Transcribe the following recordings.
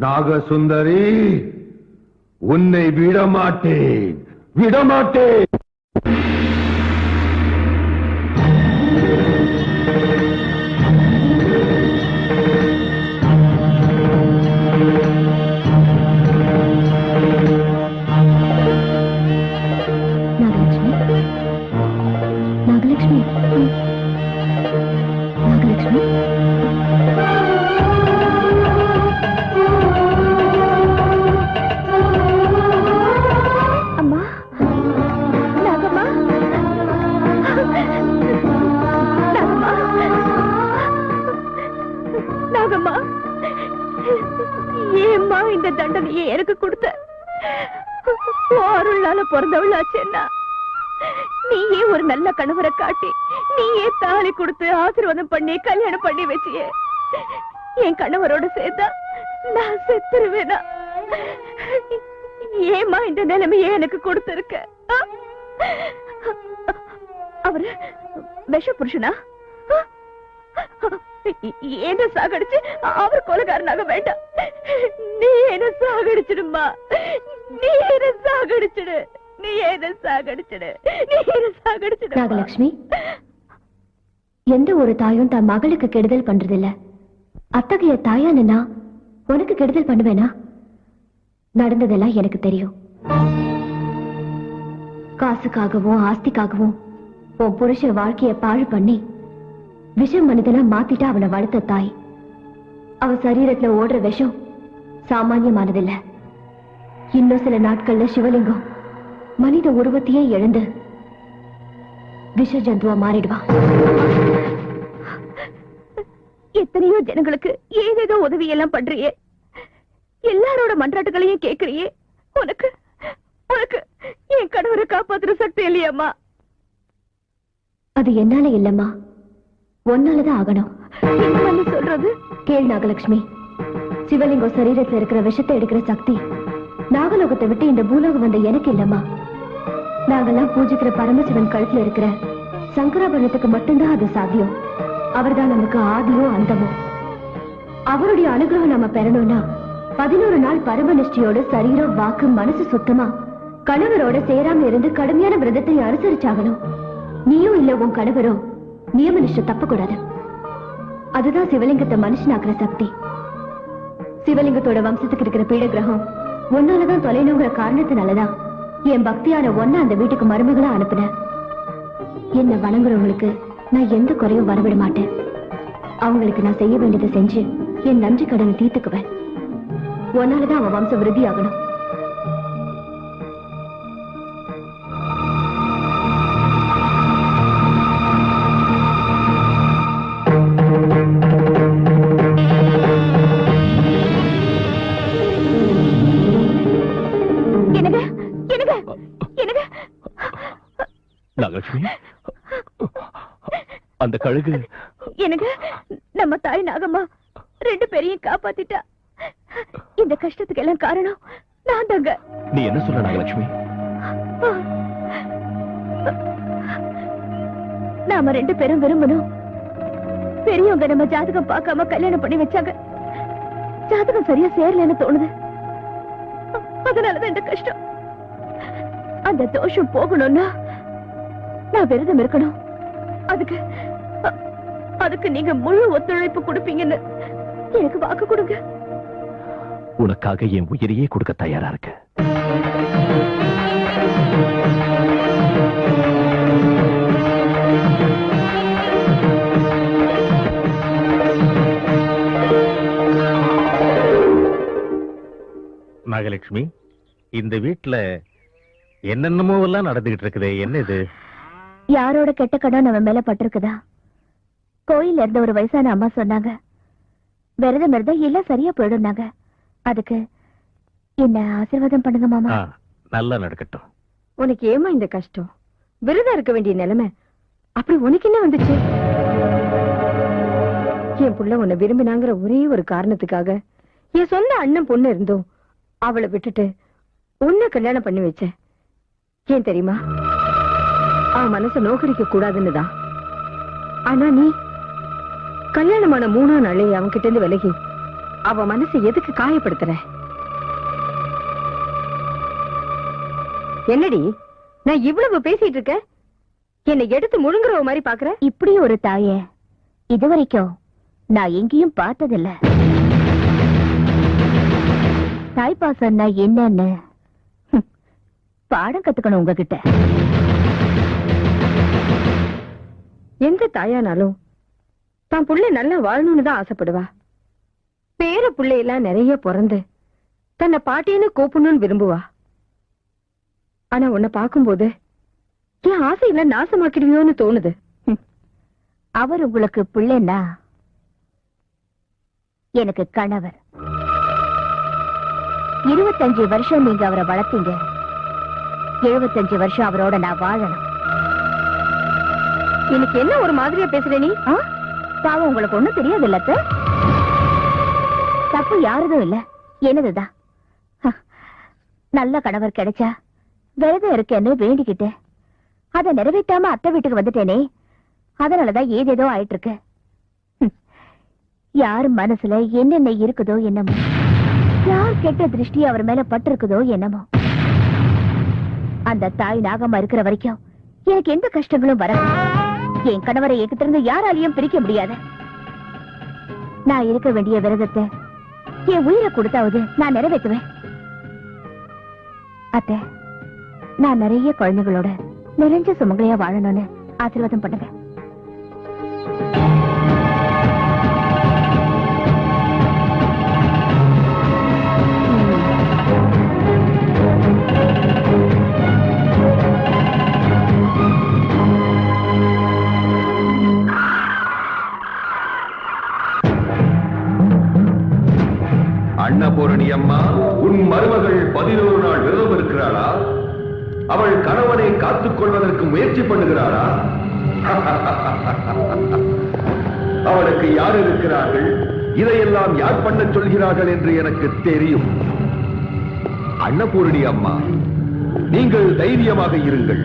நாகசுந்தரி உன்னை விடமாட்டேன். விடமாட்டேன். ஏம்மா இந்த தண்டனையை எனக்கு கொடுத்த? அருளால பிறந்தவளாச்சேன்னா நீயே ஒரு நல்ல கணவரை காட்டி நீயே தாலி கொடுத்து ஆசீர்வாதம் பண்ணி கல்யாணம் பண்ணி வச்சியே. என் கணவரோட சேர்த்தா நான் செத்துருவேனா? ஏமா இந்த நிலைமையே எனக்கு கொடுத்திருக்க? அவரு விஷ புருஷனா? என்ன சாகடிச்சு? அவர் கொலகாரனாக வேண்டாம். நீ என்ன சாகடிச்சிடுமா நீ என்ன சாகடிச்சிடு. நீ என்ன சாகடிச்சிடு. நீ என்ன சாகடிச்சிடு நாகலட்சுமி எந்த ஒரு தாயும் தன் மகளுக்கு கெடுதல் பண்றதில்ல. அத்தகைய தாயான நான் உனக்கு கெடுதல் பண்ணுவேனா? நடந்ததெல்லாம் எனக்கு தெரியும். காசுக்காகவும் ஆஸ்திக்காகவும் உன் புருஷன் வாழ்க்கைய பாழ் பண்ணி விஷம் மனிதனா மாத்திட்டு அவனை வளர்த்த தாய். அவ சரீரத்துல ஓடுற விஷம் சாமானியமானதில்ல. இன்னும் சில நாட்கள்ல சிவலிங்கம் மனித உருவத்தையே எழுந்து விஷ ஜந்துவா மாறிடுவான் எத்தனையோ ஜனங்களுக்கு ஏதேதோ உதவி எல்லாம் பண்றியே? எல்லாரோட மன்றாட்டுகளையும் கேட்கறியே உனக்கு உனக்கு என் கணவரை காப்பாத்துற சக்தி இல்லையம்மா? அது என்னால இல்லம்மா. ஒன்னாலதான் ஆகணும். சொல்றது? கேள் நாகலட்சுமி. சிவலிங்கம் சரீரத்துல இருக்கிற விஷத்தை எடுக்கிற சக்தி. நாகலோகத்தை விட்டு இந்த பூலோகம் வந்த எனக்கு இல்லம்மா. நாங்கெல்லாம் பூஜிக்கிற பரமசிவன் கழுத்துல இருக்கிற சங்கராபரணத்துக்கு மட்டும்தான் அது சாத்தியம். அவர்தான் நமக்கு ஆதியும் அந்தமும் அவருடைய அனுகிரகம் நாம பெறணும்னா பதினோரு நாள் பரம நிஷ்டையோட சரீரம் வாக்கு மனசு சுத்தமா கணவரோட சேராம இருந்து கடுமையான விரதத்தை அனுசரிச்சாகணும். நீயும் இல்ல உன் கணவரும் நியம நிஷ்டை தப்பக்கூடாது. அதுதான் சிவலிங்கத்தை மனுஷனாக்குற சக்தி. சிவலிங்கத்தோட வம்சத்துக்கு இருக்கிற பீட கிரகம் ஒன்னாலதான் தொலைணுங்கிற காரணத்தினாலதான் என் பக்தியான ஒன்ன அந்த வீட்டுக்கு மருமகளா அனுப்புன. என்ன வணங்குறவங்களுக்கு நான் எந்த குறையும் வரவிட மாட்டேன். அவங்களுக்கு நான் செய்ய வேண்டியதை செஞ்சு என் நன்றி கடனை தீர்த்துக்குவேன். ஒன்னாலதான் அவன் வம்சம் விருதி ஆகணும் அந்த கழுகு. எனக்கு நம்ம தாய் நாகம்மா ரெண்டு பேரையும் காப்பாத்திட்டா. இந்த கஷ்டத்துக்கு எல்லாம் காரணம் நான் தாங்க. நீ என்ன சொல்ற நாகலட்சுமி? நாம ரெண்டு பேரும் விரும்பணும். பெரியவங்க நம்ம ஜாதகம் பார்க்காம கல்யாணம் பண்ணி வச்சாங்க. ஜாதகம் சரியா சேரலன்னு தோணுது. அதனாலதான் இந்த கஷ்டம். அந்த தோஷம் போகணும்னா நான் விரதம் இருக்கணும். அதுக்கு அதுக்கு நீங்க முழு ஒத்துழைப்பு கொடுப்பீங்கன்னு எனக்கு வாக்கு கொடுங்க. உனக்காக என் உயிரையே கொடுக்க தயாரா இருக்க. நாகலட்சுமி இந்த வீட்ல என்னென்னமோ எல்லாம் நடந்துகிட்டு இருக்குது? என்ன இது? யாரோட கெட்ட கடன் அவன் மேல பட்டிருக்குதா? கோயில்ல இருந்த ஒரு வயசான அம்மா சொன்னாங்க. விரதம் இருந்தா எல்லாம் சரியா போயிடும்னாங்க. அதுக்கு என்ன ஆசீர்வாதம் பண்ணுங்க மாமா. நல்லா நடக்கட்டும். உனக்கு ஏமா இந்த கஷ்டம்? விரதம் இருக்க வேண்டிய நிலைமை. அப்படி உனக்கு என்ன வந்துச்சு? என் புள்ள உன்னை விரும்பினாங்கிற ஒரே ஒரு காரணத்துக்காக என் சொந்த அண்ணன் பொண்ணு இருந்தோம் அவளை விட்டுட்டு உன்னை கல்யாணம் பண்ணி வச்சேன். ஏன் தெரியுமா? அவன் மனச நோக்கடிக்க கூடாதுன்னு தான். ஆனா நீ கல்யாணமான மூணாம் நாளே அவன்கிட்ட இருந்து விலகி அவ மனசு எதுக்கு காயப்படுத்துற? என்னடி நான் இவ்வளவு பேசிட்டு இருக்க என்னை எடுத்து முழுங்குறவ மாதிரி பாக்குற? இப்படி ஒரு தாய இதுவரைக்கும் நான் எங்கேயும் பார்த்ததில்ல. தாய்ப்பாசம்னா என்னன்னு பாடம் கத்துக்கணும் உங்ககிட்ட. எந்த தாயானாலும் தான் புள்ளை நல்லா வாழணும்னு தான் ஆசைப்படுவா. பேர பிள்ளையெல்லாம் நிறைய பிறந்து தன்னை பாட்டின்னு கூப்பிடணும்னு விரும்புவா. ஆனா உன்னை பார்க்கும்போது என் ஆசையில நாசமாக்கிடுவியோன்னு தோணுது. அவர் உங்களுக்கு பிள்ளைன்னா எனக்கு கணவர். இருபத்தஞ்சு வருஷம் நீங்க அவரை வளர்த்தீங்க. எழுபத்தஞ்சு வருஷம் அவரோட நான் வாழணும். எனக்கு என்ன ஒரு மாதிரியா பேசுற நீ? பாவம் உங்களுக்கு ஒண்ணும் தெரியாது இல்ல தப்பு யாருதும் இல்ல. என்னதுதான்? நல்ல கணவர் கிடைச்சா விரதம் இருக்கேன்னு வேண்டிக்கிட்டு. அதை நிறைவேற்றாம அத்தை வீட்டுக்கு வந்துட்டேனே. அதனாலதான் ஏதேதோ ஆயிட்டு இருக்கு யார் மனசுல என்னென்ன இருக்குதோ என்னமோ. யார் கெட்ட திருஷ்டி அவர் மேல பட்டிருக்குதோ என்னமோ. அந்த தாய் நாகமா இருக்கிற வரைக்கும் எனக்கு எந்த கஷ்டங்களும் வர என் கணவரை என்கிட்ட இருந்து யாராலையும் பிரிக்க முடியாது. நான் இருக்க வேண்டிய விரதத்தை என் உயிரை கொடுத்தாவது நான் நிறைவேற்றுவேன். அத்தை நான் நிறைய குழந்தைகளோட நிறைஞ்ச சுமங்களையா வாழணும்னு ஆசீர்வாதம் பண்ணுங்க. அம்மா உன் மருமகள் பதினோரு நாள் விரதம் இருக்கிறாளா? அவள் கணவனை காத்துக் கொள்வதற்கு முயற்சி பண்ணுகிறாளா? அவளுக்கு யார் இருக்கிறார்கள்? இதையெல்லாம் யார் பண்ண சொல்கிறார்கள் என்று எனக்கு தெரியும். அன்னபூரணி அம்மா நீங்கள் தைரியமாக இருங்கள்.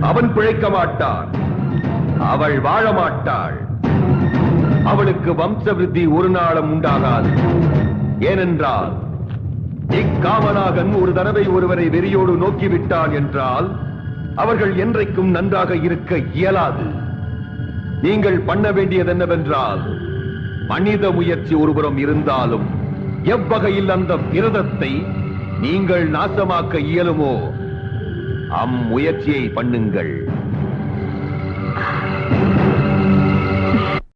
அவன் பிழைக்க மாட்டான். அவள் வாழ மாட்டாள். அவளுக்கு வம்ச விருத்தி ஒரு நாளும் உண்டாகாது. ஏனென்றால் இக்காமனாகன் ஒரு தடவை ஒருவரை வெறியோடு நோக்கிவிட்டான் என்றால் அவர்கள் என்றைக்கும் நன்றாக இருக்க இயலாது. நீங்கள் பண்ண வேண்டியது என்னவென்றால் மனித முயற்சி ஒருபுறம் இருந்தாலும் எவ்வகையில் அந்த விரதத்தை நீங்கள் நாசமாக்க இயலுமோ அம்முயற்சியை பண்ணுங்கள்.